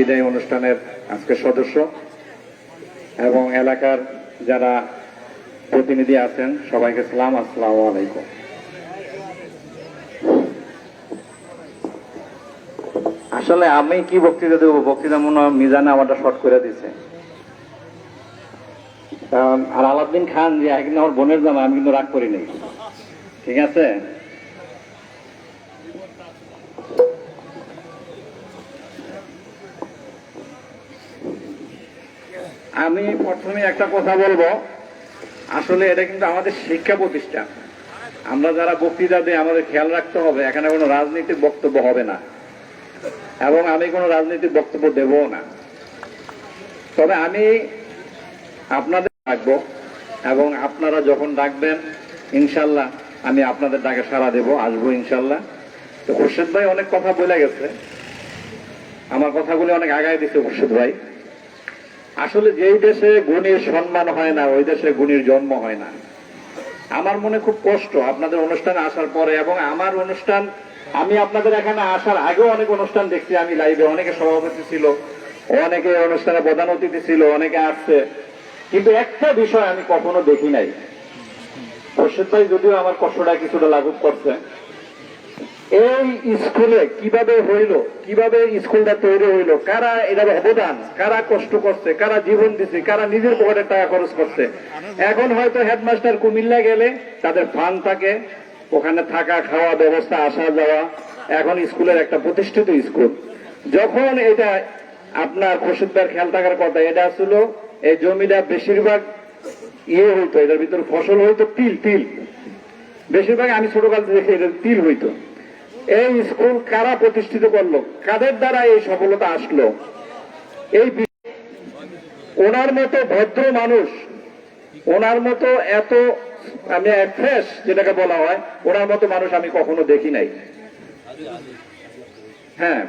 বিদায় অনুষ্ঠানের আজকে সদস্য এবং এলাকার যারা প্রতিনিধি আছেন, সবাইকে সালাম, আসসালামু আলাইকুম। আসলে আমি কি বক্তৃতা দেবো? বক্তৃতা মনে হয় মিজানে আমারটা শর্ট করে দিছে। আর আলাউদ্দিন খান যে একদিন আমার বোনের জামা আমি কিন্তু রাগ করি নাই। ঠিক আছে? আমি প্রথমে একটা কথা বলব। আসলে এটা কিন্তু আমাদের শিক্ষা প্রতিষ্ঠান। আমরা যারা বক্তৃতা দিই, আমাদের খেয়াল রাখতে হবে, এখানে কোনো রাজনৈতিক বক্তব্য হবে না। এবং আমি কোনো রাজনৈতিক বক্তব্য দেবও না। তবে আমি আপনাদের ডাকবো, এবং আপনারা যখন ডাকবেন, ইনশাল্লাহ আমি আপনাদের ডাকে সাড়া দেব, আসব ইনশাল্লাহ। তো খুরশেদ ভাই অনেক কথা বলে গেছে। আমার কথাগুলি অনেক আগায় দিচ্ছে খুরশেদ ভাই। আসলে যেই দেশে গুণীর সম্মান হয় না, ওই দেশে গুণীর জন্ম হয় না। আমার মনে খুব কষ্ট আপনাদের অনুষ্ঠানে আসার পরে এবং আমার অনুষ্ঠান, আমি আপনাদের এখানে আসার আগেও অনেক অনুষ্ঠান দেখছি আমি লাইভে অনেকে সভাপতি ছিল, অনেকে অনুষ্ঠানে প্রধান অতিথি ছিল, অনেকে আসছে। কিন্তু একটা বিষয় আমি কখনো দেখি নাই। ভাই যদিও আমার কষ্টটা কিছুটা লাঘব করছে। এই স্কুলে কীভাবে হইল, কীভাবে স্কুলটা তৈরি হইল, কারা এটার অবদান, কারা কষ্ট করছে, কারা জীবন দিছে, কারা নিজের পকেটে টাকা খরচ করছে। এখন হয়তো হেডমাস্টার কুমিল্লা গেলে তাদের ফান থাকে, ওখানে থাকা, খাওয়া, ব্যবস্থা, আসা, যাওয়া, এখন স্কুলের একটা প্রতিষ্ঠিত স্কুল। যখন এটা আপনার খোরশেদবার খেয়াল থাকার কথা, এটা ছিল এই জমিটা বেশিরভাগ ইয়ে হইতো, এটার ভিতরে ফসল হইতো তিল তিল। বেশিরভাগ আমি ছোটকাল থেকে এটা তিল হইতো। এই স্কুল কারা প্রতিষ্ঠিত করল? কাদের দ্বারা এই সফলতা আসলো? এই ওনার মতো ভদ্র মানুষ, ওনার মতো এত, আমি ফ্রেশ যেটাকে বলা হয়, ওনার মতো মানুষ আমি কখনো দেখি নাই। হ্যাঁ।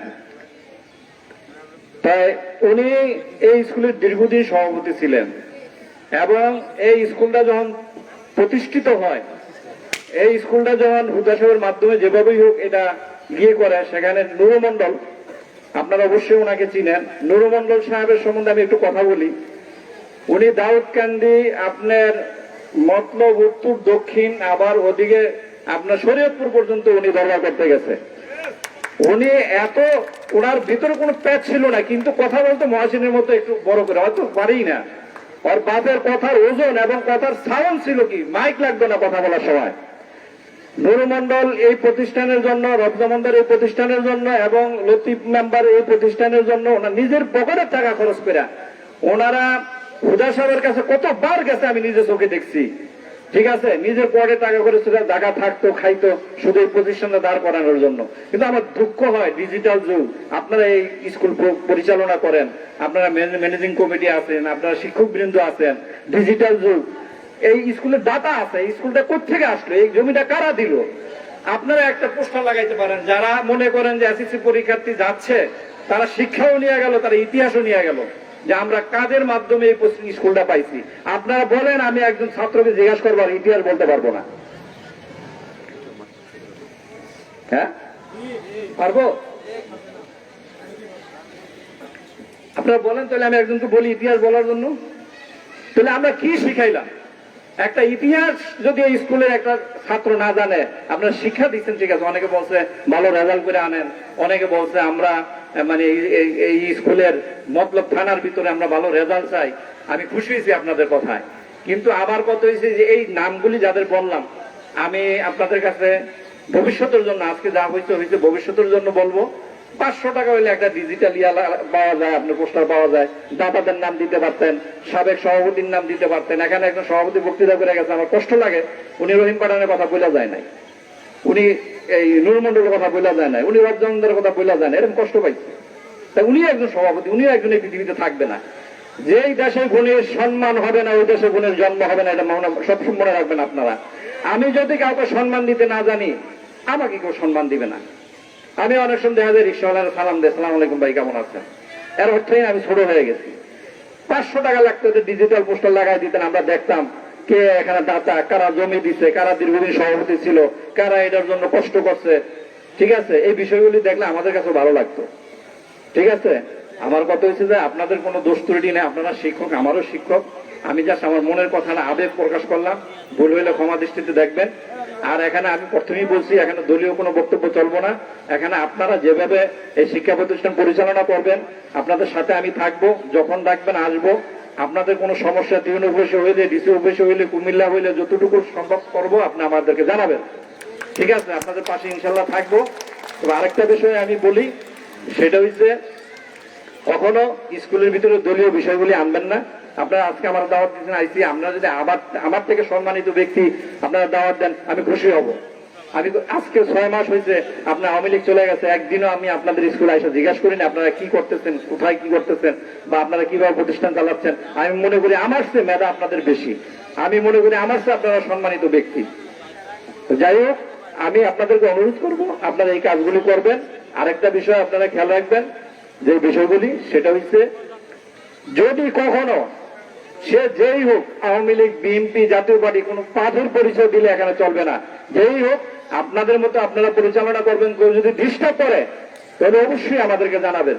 তাই উনি এই স্কুলের দীর্ঘদিন সভাপতি ছিলেন এবং এই স্কুলটা যখন প্রতিষ্ঠিত হয় এই স্কুলটা যখন হুদা সাহেবের মাধ্যমে যেভাবেই হোক এটা গিয়ে করে, সেখানে নুরমন্ডল আপনারা অবশ্যই ওনাকে চিনেন। নুরমন্ডল সাহেবের সম্বন্ধে আমি একটু কথা বলি। উনি দাউদকান্দি আপনার মতলব উত্তর দক্ষিণ, আবার ওদিকে আপনার শরীয়তপুর পর্যন্ত উনি দরবার করতে গেছে। উনি এত, ওনার ভিতরে কোনো প্যাচ ছিল না, কিন্তু কথা বলতে মহাসিনের মতো একটু বড় করে, হয়তো পারেই না। ওর বাপের কথার ওজন এবং কথার সাউন্ড ছিল কি? মাইক লাগবে না কথা বলার সময়। নুরুমন্ডল এই প্রতিষ্ঠানের জন্য রফজামন্দার এই প্রতিষ্ঠানের জন্য এবং লতিফ মেম্বার এই প্রতিষ্ঠানের জন্য ওনার নিজের পকেটের টাকা খরচ করে ওনারা হুদা সাহেবের কাছে কতবার গেছে আমি নিজে চোখে দেখছি। ঠিক আছে, নিজের পকেটে টাকা করে সেটা জায়গা থাকতো, খাইতো, শুধু এই প্রতিষ্ঠানটা দাঁড় করানোর জন্য। কিন্তু আমার দুঃখ হয় ডিজিটাল যুগ, আপনারা এই স্কুল পরিচালনা করেন, আপনারা ম্যানেজিং কমিটি আছেন, আপনারা শিক্ষক বৃন্দ আছেন ডিজিটাল যুগ। এই স্কুলের ডাটা আছে স্কুলটা কোথেকে আসলো? এই জমিটা কারা দিল? আপনারা একটা পোস্টার লাগাইতে পারেন। যারা মনে করেন যে এসএসসি পরীক্ষার্থী যাচ্ছে, তারা শিক্ষাও নিয়ে গেল, তারা ইতিহাসও নিয়ে গেল যে আমরা কাদের মাধ্যমে এই পস- স্কুলটা পাইছি। আপনারা বলেন, আমি একজন ছাত্রকে জিজ্ঞাসা করব, আর ইতিহাস বলতে পারব না। হ্যাঁ? পারব? আপনারা বলেন, তাহলে আমি একজনকে বলি ইতিহাস বলার জন্য। তাহলে আমরা কি শিখাইলাম? একটা ইতিহাস যদি স্কুলের একটা ছাত্র না জানে, আপনার শিক্ষা দিচ্ছেন, ঠিক আছে? অনেকে বলছে ভালো রেজাল্ট করে আনেন, অনেকে বলছে আমরা মানে এই- স্কুলের মতলব থানার ভিতরে আমরা ভালো রেজাল্ট চাই। আমি খুশি হয়েছি আপনাদের কথায়। কিন্তু আবার কথা হয়েছে যে এই নামগুলি যাদের বললাম, আমি আপনাদের কাছে ভবিষ্যতের জন্য, আজকে যা হয়েছে হয়েছে ভবিষ্যতের জন্য বলব পাঁচশো টাকা হলে একটা ডিজিটাল ইয়া পাওয়া যায় আপনার পোস্টার পাওয়া যায়। দাদাদের নাম দিতে পারতেন, সাবেক সভাপতির নাম দিতে পারতেন। এখানে একজন সভাপতি বক্তৃতা করে গেছে, আমার কষ্ট লাগে। উনি রহিম পাঠানের কথা বলা যায় নাই। উনি এই নুরমন্ডলের কথা বলা যায় না উনি রবজানদের কথা বলা যায় না এরকম কষ্ট পাইছে। তা উনি একজন সভাপতি, উনিও একজন এই পৃথিবীতে থাকবে না। যেই দেশে গুণের সম্মান হবে না, ওই দেশে গুণের জন্ম হবে না, এটা মনে সবসময় মনে রাখবেন আপনারা। আমি যদি কাউকে সম্মান দিতে না জানি, আমাকে কেউ সম্মান দিবে না। আমি অনেক সময় দেখা যায় রিক্সাওয়ালার সালাম দেয়, সালাম আলাইকুম ভাই, কেমন আছেন? এর অর্থই আমি ছোট হয়ে গেছি। পাঁচশো টাকা লাগতো যে ডিজিটাল পোস্টার লাগাই দিতেন, আমরা দেখতাম কে এখানে দাতা, কারা জমি দিছে, কারা দীর্ঘদিন সভাপতি ছিল, কারা এটার জন্য কষ্ট করছে। ঠিক আছে? এই বিষয়গুলি দেখলে আমাদের কাছে ভালো লাগতো। ঠিক আছে? আমার কথা হচ্ছে যে আপনাদের কোনো দোষ ত্রুটি নেই, আপনারা শিক্ষক, আমারও শিক্ষক। আমি জাস্ট আমার মনের কথা না আবেগ প্রকাশ করলাম। ভুল হইলে ক্ষমা দৃষ্টিতে দেখবেন। আর এখানে আমি প্রথমেই বলছি, এখানে দলীয় কোনো বক্তব্য চলবো না। এখানে আপনারা যেভাবে এই শিক্ষা প্রতিষ্ঠান পরিচালনা করবেন, আপনাদের সাথে আমি থাকব, যখন ডাকবেন আসব। আপনাদের কোনো সমস্যা, টিউন অফিসে হইলে, ডিসি অফিসে হইলে, কুমিল্লা হইলে, যতটুকু সম্ভব করব, আপনি আমাদেরকে জানাবেন। ঠিক আছে, আপনাদের পাশে ইনশাল্লাহ থাকব। তবে আরেকটা বিষয় আমি বলি, সেটা হচ্ছে কখনো স্কুলের ভিতরে দলীয় বিষয়গুলি আনবেন না। আপনারা আজকে আমার দাওয়াত দিচ্ছেন আইসি, আপনারা যদি আবার আমার থেকে সম্মানিত ব্যক্তি আপনারা দাওয়াত দেন, আমি খুশি হব। আমি আজকে ছয় মাস হয়েছে, আপনার আওয়ামী লীগ চলে গেছে, একদিনও আমি আপনাদের স্কুলে এসে জিজ্ঞাসা করিনি আপনারা কি করতেছেন, কোথায় কি করতেছেন, বা আপনারা কীভাবে প্রতিষ্ঠান চালাচ্ছেন। আমি মনে করি আমার চেয়ে মেধা আপনাদের বেশি। আমি মনে করি আমার চেয়ে আপনারা সম্মানিত ব্যক্তি। যাই হোক, আমি আপনাদেরকে অনুরোধ করব, আপনারা এই কাজগুলি করবেন। আরেকটা বিষয় আপনারা খেয়াল রাখবেন যে বিষয়গুলি, সেটা হচ্ছে যদি কখনো সে যেই হোক, Awami League, BNP Jatiya Party, কোনো পাথর পরিচয় দিলে এখানে চলবে না। যেই হোক, আপনাদের মতো আপনারা পরিচালনা করবেন, কেউ যদি ডিস্টার্ব করে, তাহলে অবশ্যই আমাদেরকে জানাবেন,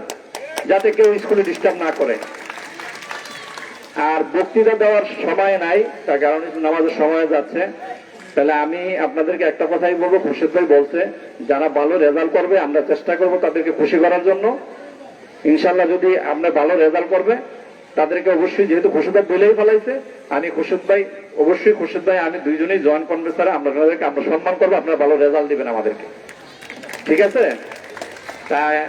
যাতে কেউ স্কুলে ডিস্টার্ব না করে। আর বক্তৃতা দেওয়ার সময় নাই, তার কারণে নামাজের সময় যাচ্ছে। তাহলে আমি আপনাদেরকে একটা কথাই বলব, খুরশেদ ভাই বলছে, যারা ভালো রেজাল্ট করবে, আমরা চেষ্টা করব তাদেরকে খুশি করার জন্য। ইনশাল্লাহ যদি আপনার ভালো রেজাল্ট করবে, তাদেরকে অবশ্যই যেহেতু খুরশেদ ভাই বলেই ফেলাইছে, আমি খুরশেদ ভাই, অবশ্যই খুরশেদ ভাই, আমি দুইজনেই জয়েন কনফারেন্স স্যার আমরা তাদেরকে, আমরা সম্মান করব, আপনারা ভালো রেজাল্ট দিবেন আমাদেরকে। ঠিক আছে? তাই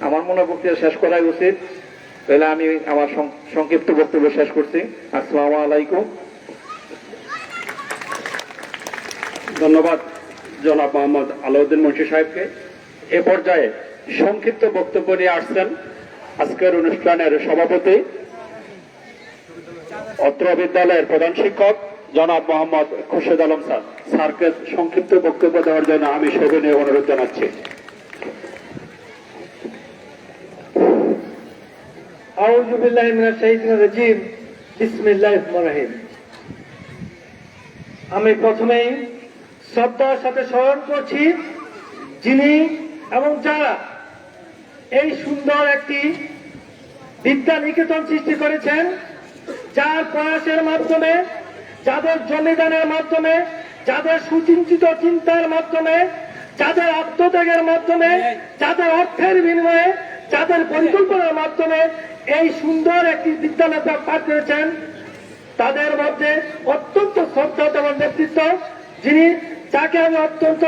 আমার মনে বক্তৃতা শেষ করাই উচিত। তাহলে আমি আমার সংক্ষিপ্ত বক্তব্য শেষ করছি। আসসালামু আলাইকুম। ধন্যবাদ, জনাব মোহাম্মদ আলাউদ্দিন মুন্সি সাহেবকে। এ পর্যায়ে সংক্ষিপ্ত বক্তব্য নিয়ে আসছেন আজকের অনুষ্ঠানের সভাপতি অত্র বিদ্যালয়ের প্রধান শিক্ষক জনাব মোহাম্মদ খুরশেদ আলম স্যার। স্যারকে সংক্ষিপ্ত বক্তব্য দেওয়ার জন্য আমি সেদিনে অনুরোধ জানাচ্ছি। আমি প্রথমে শ্রদ্ধার সাথে স্মরণ করছি যিনি এবং যারা এই সুন্দর একটি বিদ্যা নিকেতন সৃষ্টি করেছেন, যার প্রয়াসের মাধ্যমে, যাদের জমিদানের মাধ্যমে, যাদের সুচিন্তিত চিন্তার মাধ্যমে, যাদের আত্মত্যাগের মাধ্যমে, যাদের অর্থের বিনিময়ে, যাদের পরিকল্পনার মাধ্যমে এই সুন্দর একটি বিদ্যালয় পাঠ করেছেন, তাদের মধ্যে অত্যন্ত শ্রদ্ধা দেওয়ার নেতৃত্ব যিনি যাকে আমি অত্যন্ত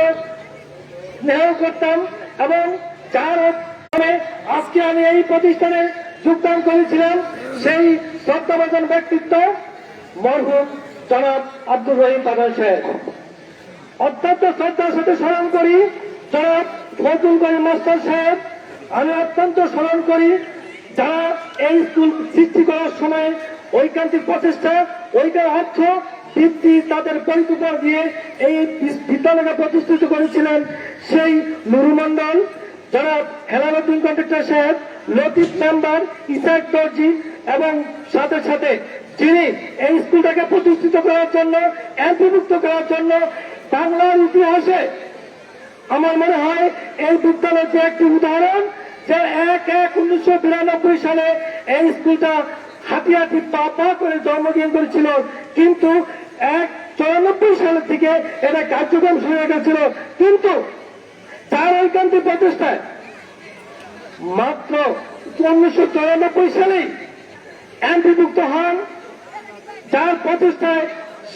স্নেহ করতাম এবং যার আজকে আমি এই প্রতিষ্ঠানে যোগদান করেছিলাম। সেই শ্রদ্ধাভাজন ব্যক্তিত্ব মরহুম জনাব আব্দুর রহিম প্রধান সাহেব। অত্যন্ত শ্রদ্ধার সাথে স্মরণ করি, জনাব ফজল করিম মাস্টার সাহেব। আমি অত্যন্ত স্মরণ করি, যারা এই স্কুল সৃষ্টি করার সময় ঐকান্তিক প্রচেষ্টা ওইটার অর্থ, ভিত্তি তাদের পরিকল্পনা দিয়ে এই বিদ্যালয়কে প্রতিষ্ঠিত করেছিলেন সেই নুরু যারা হেলালুদ্দিন কন্ট্রাক্টর সাহেব, লতিফ মেম্বার ইসাক দর্জি এবং সাথে সাথে যিনি এই স্কুলটাকে প্রতিষ্ঠিত করার জন্য অন্তর্ভুক্ত করার জন্য বাংলার ইতিহাসে আমার মনে হয় এই বিদ্যালয় যে একটি উদাহরণ, যে এক এক উনিশশো বিরানব্বই সালে এই স্কুলটা হাতিয়াটি হাতি পা পা করে জন্মগ্রহণ করেছিল, কিন্তু এক চৌরানব্বই সালের থেকে এটা কার্যক্রম শুরু হয়ে গেছিল। কিন্তু তার ঐকান্তিক প্রচেষ্টায় মাত্র উনিশশো চৌরানব্বই সালেই অন্তর্ভুক্ত হন। যার প্রচেষ্টায়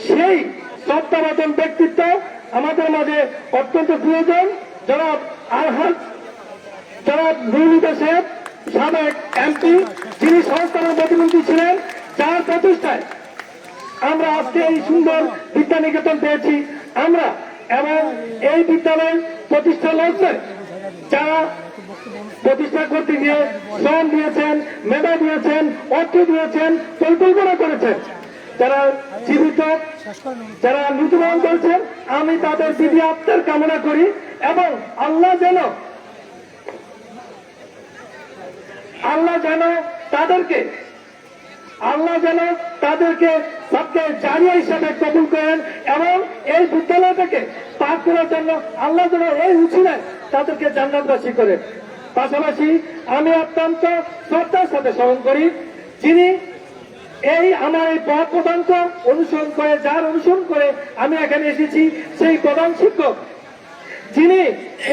সেই শ্রদ্ধাবাদন ব্যক্তিত্ব আমাদের মাঝে অত্যন্ত প্রিয়জন, জনাব আলহাজ, জনাব নুরুলিদা সাহেব, সাবেক এমপি, যিনি সংস্থানের প্রতিমন্ত্রী ছিলেন। যার প্রচেষ্টায় আমরা আজকে এই সুন্দর বিদ্যা নিকেতন পেয়েছি। আমরা এবং এই বিদ্যালয় প্রতিষ্ঠা লগ্নে যারা প্রতিষ্ঠা করতে গিয়ে শ্রম দিয়েছেন, মেধা দিয়েছেন, অর্থ দিয়েছেন, পরিকল্পনা করেছেন, যারা জীবিত, যারা মৃত্যুবরণ করেছেন, আমি তাদের দিদি আত্মার কামনা করি এবং আল্লাহ যেন আল্লাহ যেন তাদেরকে, আল্লাহ যেন তাদেরকে সবকে জারিয়া হিসাবে কবুল করেন এবং এই বিদ্যালয় থেকে পাঠ করার জন্য আল্লাহ যেন এই উচিলায় তাদেরকে জান্নাতবাসী করেন পাশাপাশি আমি অত্যন্ত শ্রদ্ধার সাথে স্মরণ করি, যিনি এই আমার এই পথ প্রদান্ত অনুসরণ করে, যার অনুসরণ করে আমি এখানে এসেছি, সেই প্রধান শিক্ষক, যিনি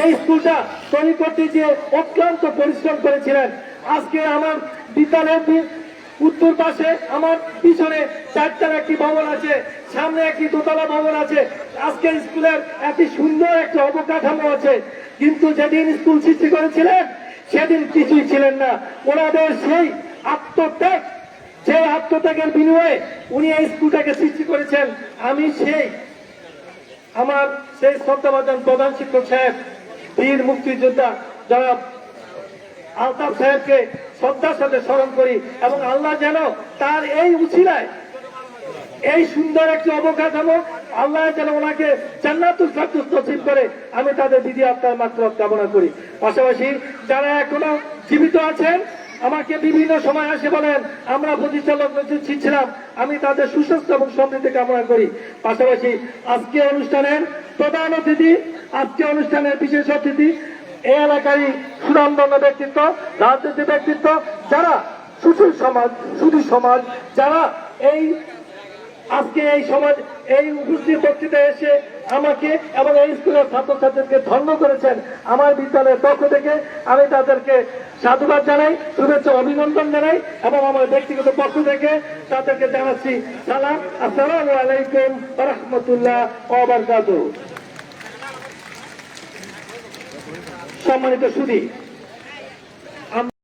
এই স্কুলটা তৈরি করতে গিয়ে অক্লান্ত পরিশ্রম করেছিলেন। আজকে আমার বিদ্যালয়ের উত্তর পাশে আমার পিছনে চারটার একটি ভবন আছে, সামনে একটি দোতলা ভবন আছে। আজকে স্কুলের এত সুন্দর একটা অবকাঠামো আছে। কিন্তু যেদিন স্কুল সৃষ্টি করেছিলেন, সেদিন কিছুই ছিলেন না। ওনাদের সেই আত্মত্যাগ যে আত্মত্যাগের বিনিময়ে উনি এই স্কুলটাকে সৃষ্টি করেছেন। আমি সেই, আমার সেই শ্রদ্ধাভাজন প্রধান শিক্ষক সাহেব, বীর মুক্তিযোদ্ধা জনাব আলতাফ সাহেবকে শ্রদ্ধার সাথে স্মরণ করি এবং আল্লাহ যেন তার এই উচিলায় এই সুন্দর একটি অবকাঠামো আল্লাহ যেন ওনাকে জান্নাতুল ফাতুস নসিব করে, আমি তাদের দিদি আপনার মাত্র কামনা করি। পাশাপাশি যারা এখনও জীবিত আছেন, আমাকে বিভিন্ন সময় আসে বলেন, আমরা পরিচালক ছিলাম আমি তাদের সুস্বাস্থ্য এবং সমৃদ্ধি কামনা করি। পাশাপাশি আজকে অনুষ্ঠানের প্রধান অতিথি আজকে অনুষ্ঠানের বিশেষ অতিথি এই এলাকারই সুনামধন্য ব্যক্তিত্ব, রাজনীতি ব্যক্তিত্ব, যারা সুশীল সমাজ, সুধী সমাজ, যারা এই আজকে এই সমাজ, এই উপস্থিত বক্তৃতায় এসে আমাকে এবং এই স্কুলের ছাত্রছাত্রীদেরকে ধন্য করেছেন আমার বিদ্যালয়ের পক্ষ থেকে। আমি তাদেরকে সাধুবাদ জানাই, শুভেচ্ছা অভিনন্দন জানাই এবং আমার ব্যক্তিগত পক্ষ থেকে তাদেরকে জানাচ্ছি সালাম। আসসালামু আলাইকুম রহমতুল্লাহ সম্মানিত সুদী।